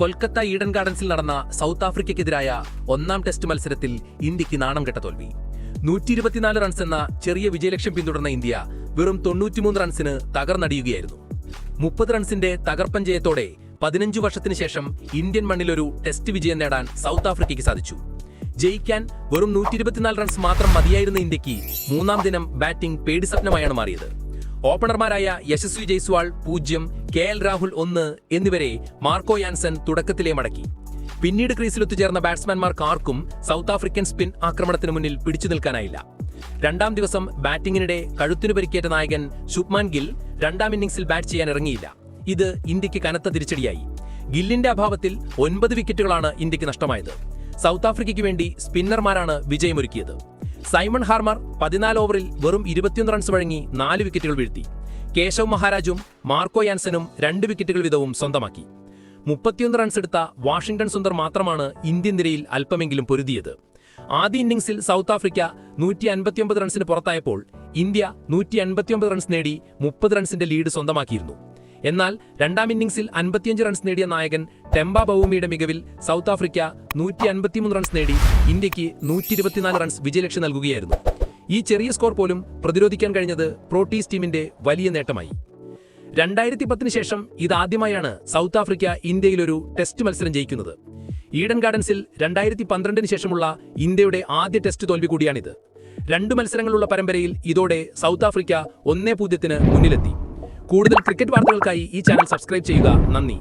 കൊൽക്കത്ത ഈഡൻ ഗാർഡൻസിൽ നടന്ന സൗത്ത് ആഫ്രിക്കയ്ക്കെതിരായ ഒന്നാം ടെസ്റ്റ് മത്സരത്തിൽ ഇന്ത്യയ്ക്ക് നാണം കെട്ട തോൽവി. നൂറ്റി ഇരുപത്തിനാല് റൺസ് എന്ന ചെറിയ വിജയലക്ഷ്യം പിന്തുടർന്ന ഇന്ത്യ വെറും തൊണ്ണൂറ്റിമൂന്ന് റൺസിന് തകർന്നടിയുകയായിരുന്നു. മുപ്പത് റൺസിന്റെ തകർപ്പൻ ജയത്തോടെ പതിനഞ്ചു വർഷത്തിന് ശേഷം ഇന്ത്യൻ മണ്ണിലൊരു ടെസ്റ്റ് വിജയം നേടാൻ സൗത്ത് ആഫ്രിക്കയ്ക്ക് സാധിച്ചു. ജയിക്കാൻ വെറും നൂറ്റി റൺസ് മാത്രം മതിയായിരുന്ന ഇന്ത്യയ്ക്ക് മൂന്നാം ദിനം ബാറ്റിംഗ് പേടി സ്വപ്നമായാണ് മാറിയത്. ഓപ്പണർമാരായ യശസ്വി ജയ്സ്വാൾ പൂജ്യം കെ എൽ രാഹുൽ ഒന്ന് എന്നിവരെ മാർക്കോ യാൻസൺ തുടക്കത്തിലെ മടക്കി. പിന്നീട് ക്രീസിലൊത്തുചേർന്ന ബാറ്റ്സ്മാൻമാർക്ക് ആർക്കും സൗത്ത് ആഫ്രിക്കൻ സ്പിൻ ആക്രമണത്തിന് മുന്നിൽ പിടിച്ചു നിൽക്കാനായില്ല. രണ്ടാം ദിവസം ബാറ്റിംഗിനിടെ കഴുത്തിനു പരിക്കേറ്റ നായകൻ ശുഭ്മാൻ ഗിൽ രണ്ടാം ഇന്നിംഗ്സിൽ ബാറ്റ് ചെയ്യാൻ ഇറങ്ങിയില്ല. ഇത് ഇന്ത്യയ്ക്ക് കനത്ത തിരിച്ചടിയായി. ഗില്ലിന്റെ അഭാവത്തിൽ ഒൻപത് വിക്കറ്റുകളാണ് ഇന്ത്യയ്ക്ക് നഷ്ടമായത്. സൗത്ത് ആഫ്രിക്കയ്ക്ക് വേണ്ടി സ്പിന്നർമാരാണ് വിജയമൊരുക്കിയത്. സൈമൺ ഹാർമർ പതിനാല് ഓവറിൽ വെറും ഇരുപത്തിയൊന്ന് റൺസ് വഴങ്ങി നാല് വിക്കറ്റുകൾ വീഴ്ത്തി. കേശവ് മഹാരാജും മാർക്കോ യാൻസനും രണ്ട് വിക്കറ്റുകൾ വീതവും സ്വന്തമാക്കി. മുപ്പത്തിയൊന്ന് റൺസ് എടുത്ത വാഷിംഗ്ടൺ സുന്ദർ മാത്രമാണ് ഇന്ത്യൻ നിരയിൽ അല്പമെങ്കിലും പൊരുതിയത്. ആദ്യ ഇന്നിംഗ്സിൽ സൗത്ത് ആഫ്രിക്ക നൂറ്റി അൻപത്തിയൊമ്പത് റൺസിന് പുറത്തായപ്പോൾ ഇന്ത്യ നൂറ്റി അൻപത്തിയൊമ്പത് റൺസ് നേടി മുപ്പത് റൺസിന്റെ ലീഡ് സ്വന്തമാക്കിയിരുന്നു. എന്നാൽ രണ്ടാം ഇന്നിംഗ്സിൽ അൻപത്തിയഞ്ച് റൺസ് നേടിയ നായകൻ ടെമ്പ ബൌമിയുടെ മികവിൽ സൗത്ത് ആഫ്രിക്ക നൂറ്റി അൻപത്തിമൂന്ന് റൺസ് നേടി ഇന്ത്യയ്ക്ക് നൂറ്റി ഇരുപത്തിനാല് റൺസ് വിജയലക്ഷ്യം നൽകുകയായിരുന്നു. ഈ ചെറിയ സ്കോർ പോലും പ്രതിരോധിക്കാൻ കഴിഞ്ഞത് പ്രോട്ടീസ് ടീമിന്റെ വലിയ നേട്ടമായി. രണ്ടായിരത്തി പത്തിന് ശേഷം ഇതാദ്യമായാണ് സൗത്ത് ആഫ്രിക്ക ഇന്ത്യയിലൊരു ടെസ്റ്റ് മത്സരം ജയിക്കുന്നത്. ഈഡൻ ഗാർഡൻസിൽ രണ്ടായിരത്തി പന്ത്രണ്ടിന് ശേഷമുള്ള ഇന്ത്യയുടെ ആദ്യ ടെസ്റ്റ് തോൽവി കൂടിയാണിത്. രണ്ടു മത്സരങ്ങളുള്ള പരമ്പരയിൽ ഇതോടെ സൗത്ത് ആഫ്രിക്ക ഒന്നേ പൂജ്യത്തിന് മുന്നിലെത്തി. കൂടുതൽ ക്രിക്കറ്റ് വാർത്തകൾക്കായി ഈ ചാനൽ സബ്സ്ക്രൈബ് ചെയ്യുക. നന്ദി.